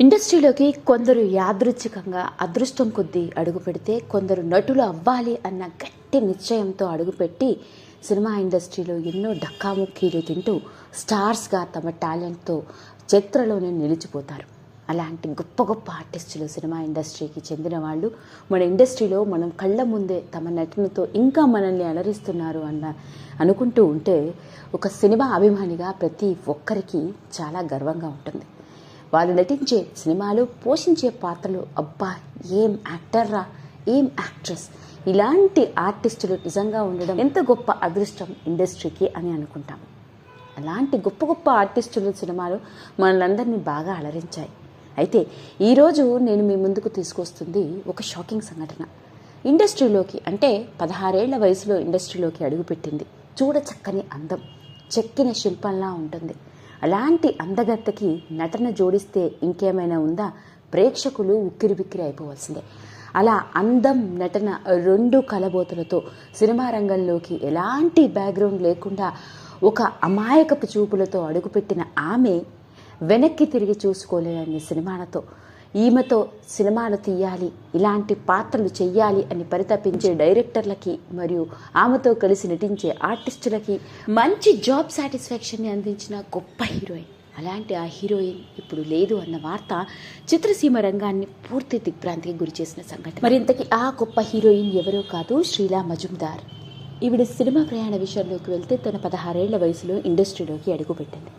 ఇండస్ట్రీలోకి కొందరు యాదృచ్ఛికంగా అదృష్టం కొద్దీ అడుగు పెడితే కొందరు నటులు అవ్వాలి అన్న గట్టి నిశ్చయంతో అడుగుపెట్టి సినిమా ఇండస్ట్రీలో ఎన్నో డక్కాముక్కీలు తింటూ స్టార్స్గా తమ టాలెంట్తో చరిత్రలోనే నిలిచిపోతారు. అలాంటి గొప్ప గొప్ప ఆర్టిస్టులు సినిమా ఇండస్ట్రీకి చెందిన వాళ్ళు మన ఇండస్ట్రీలో మనం కళ్ళ ముందే తమ నటనతో ఇంకా మనల్ని అలరిస్తున్నారు అన్న అనుకుంటూ ఉంటే ఒక సినిమా అభిమానిగా ప్రతి ఒక్కరికి చాలా గర్వంగా ఉంటుంది. వాళ్ళు నటించే సినిమాలు పోషించే పాత్రలు అబ్బా ఏం యాక్టర్రా ఏం యాక్ట్రెస్ ఇలాంటి ఆర్టిస్టులు నిజంగా ఉండడం ఎంత గొప్ప అదృష్టం ఇండస్ట్రీకి అని అనుకుంటాం అలాంటి గొప్ప గొప్ప ఆర్టిస్టుల సినిమాలు మనలందరినీ బాగా అలరించాయి. అయితే ఈరోజు నేను మీ ముందుకు తీసుకొస్తుంది ఒక షాకింగ్ సంఘటన. ఇండస్ట్రీలోకి అంటే పదహారేళ్ళ వయసులో ఇండస్ట్రీలోకి అడుగుపెట్టింది. చూడ చక్కని అందం. చెక్కిన శిల్పంలా ఉంటుంది. అలాంటి అందగత్తకి నటన జోడిస్తే ఇంకేమైనా ఉందా? ప్రేక్షకులు ఉక్కిరి బిక్కిరి అయిపోవాల్సిందే. అలా అందం నటన రెండు కలబోతులతో సినిమా రంగంలోకి ఎలాంటి బ్యాక్గ్రౌండ్ లేకుండా ఒక అమాయకపు చూపులతో అడుగుపెట్టిన ఆమె వెనక్కి తిరిగి చూసుకోలేని సినిమాలతో ఈమెతో సినిమాలు తీయాలి ఇలాంటి పాత్రలు చెయ్యాలి అని పరితపించే డైరెక్టర్లకి మరియు ఆమెతో కలిసి నటించే ఆర్టిస్టులకి మంచి జాబ్ సాటిస్ఫాక్షన్ని అందించిన గొప్ప హీరోయిన్. అలాంటి ఆ హీరోయిన్ ఇప్పుడు లేదు అన్న వార్త చిత్రసీమ రంగాన్ని పూర్తి దిగ్భ్రాంతికి గురి చేసిన సంఘటన. మరి ఇంతకీ ఆ గొప్ప హీరోయిన్ ఎవరో కాదు? శ్రీలా మజుందార్. ఈవిడ సినిమా ప్రయాణ విషయంలోకి వెళ్తే తన పదహారేళ్ళ వయసులో ఇండస్ట్రీలోకి అడుగుపెట్టింది.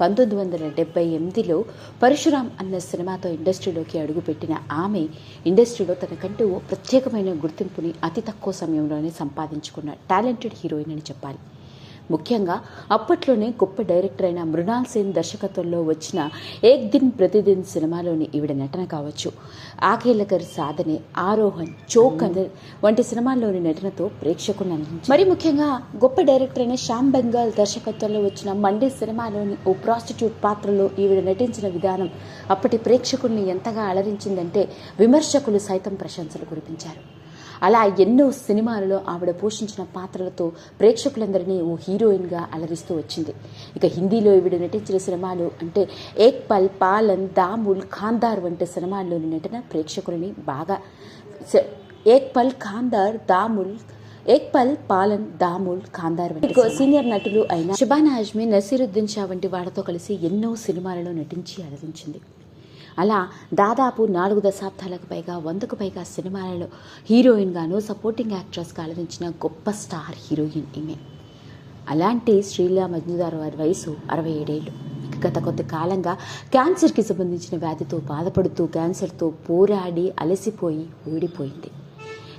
పంతొమ్మిది వందల డెబ్బై ఎనిమిదిలో పరశురాం అన్న సినిమాతో ఇండస్ట్రీలోకి అడుగుపెట్టిన ఆమె ఇండస్ట్రీలో తనకంటూ ఓ ప్రత్యేకమైన గుర్తింపుని అతి తక్కువ సమయంలోనే సంపాదించుకున్న టాలెంటెడ్ హీరోయిన్ అని చెప్పాలి. ముఖ్యంగా అప్పట్లోనే గొప్ప డైరెక్టర్ అయిన మృణాల్ సేన్ దర్శకత్వంలో వచ్చిన ఏక్ దిన్ ప్రతిదిన్ సినిమాలోని ఈవిడ నటన కావచ్చు. ఆకేలకర్ సాధనే ఆరోహణ్ చోకన్ వంటి సినిమాల్లోని నటనతో ప్రేక్షకులను అందించారు. మరి ముఖ్యంగా గొప్ప డైరెక్టర్ అయిన శ్యామ్ బెంగాల్ దర్శకత్వంలో వచ్చిన మండే సినిమాలోని ఓ ప్రాస్టిట్యూట్ పాత్రలో ఈవిడ నటించిన విధానం అప్పటి ప్రేక్షకుల్ని ఎంతగా అలరించిందంటే విమర్శకులు సైతం ప్రశంసలు కురిపించారు. అలా ఎన్నో సినిమాలలో ఆవిడ పోషించిన పాత్రలతో ప్రేక్షకులందరినీ ఓ హీరోయిన్గా అలరిస్తూ వచ్చింది. ఇక హిందీలో ఈవిడ నటించిన సినిమాలు అంటే ఏక్ పల్ పాలన్ దాముల్ ఖాందార్ వంటి సినిమాల్లోని నటన ప్రేక్షకులని బాగా ఏక్ పల్ ఖాందార్ దాముల్ ఏక్ పల్ పాలన్ దాముల్ ఖాందార్ వంటి సీనియర్ నటులు అయిన షబానా ఆజ్మీ నసీరుద్దీన్ షా వంటి వాళ్ళతో కలిసి ఎన్నో సినిమాలలో నటించి అలరించింది. అలా దాదాపు నాలుగు దశాబ్దాలకు పైగా వందకు పైగా సినిమాలలో హీరోయిన్గాను సపోర్టింగ్ యాక్ట్రెస్గా అలరించిన గొప్ప స్టార్ హీరోయిన్ ఈమె. అలాంటి శ్రీలా మజ్నుదార్ వారి వయసు అరవై ఏడేళ్ళు. గత కొద్ది కాలంగా క్యాన్సర్కి సంబంధించిన వ్యాధితో బాధపడుతూ క్యాన్సర్తో పోరాడి అలసిపోయి ఊడిపోయింది.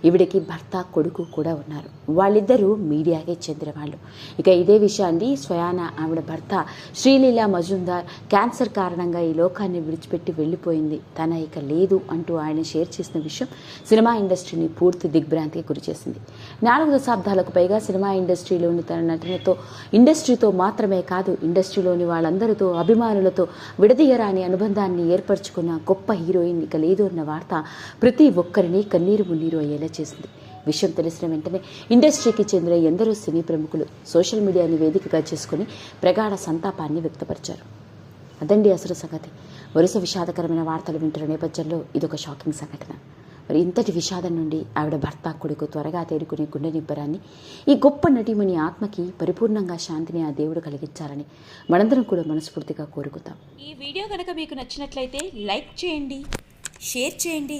ఈవిడకి భర్త కొడుకు కూడా ఉన్నారు. వాళ్ళిద్దరూ మీడియాకే చెందిన వాళ్ళు. ఇక ఇదే విషయాన్ని స్వయాన ఆవిడ భర్త శ్రీలీల మజుందార్ క్యాన్సర్ కారణంగా ఈ లోకాన్ని విడిచిపెట్టి వెళ్ళిపోయింది. తన ఇక లేదు అంటూ ఆయన షేర్ చేసిన విషయం సినిమా ఇండస్ట్రీని పూర్తి దిగ్భ్రాంతికి గురిచేసింది. నాలుగు దశాబ్దాలకు పైగా సినిమా ఇండస్ట్రీలోని తన నటనతో ఇండస్ట్రీతో మాత్రమే కాదు ఇండస్ట్రీలోని వాళ్ళందరితో అభిమానులతో విడదీయరాని అనుబంధాన్ని ఏర్పరచుకున్న గొప్ప హీరోయిన్ ఇక లేదు అన్న వార్త ప్రతి ఒక్కరిని కన్నీరు మున్నీరు అయ్యేలా చేసింది. విషయం తెలిసిన వెంటనే ఇండస్ట్రీకి చెందిన ఎందరో సినీ ప్రముఖులు సోషల్ మీడియాని వేదికగా చేసుకుని ప్రగాఢ సంతాపాన్ని వ్యక్తపరిచారు. అదండి అసలు సంగతి. వరుస విషాదకరమైన వార్తలు వింటున్న నేపథ్యంలో ఇదొక షాకింగ్ సంఘటన. మరి ఇంతటి విషాదం నుండి ఆవిడ భర్త కొడుకు త్వరగా తేరుకునే గుండె నిబ్బరాన్ని ఈ గొప్ప నటీమణి ఆత్మకి పరిపూర్ణంగా శాంతిని ఆ దేవుడు కలిగించాలని మనందరం కూడా మనస్ఫూర్తిగా కోరుకుతాం ఈ వీడియో కనుక మీకు నచ్చినట్లయితే లైక్ చేయండి షేర్ చేయండి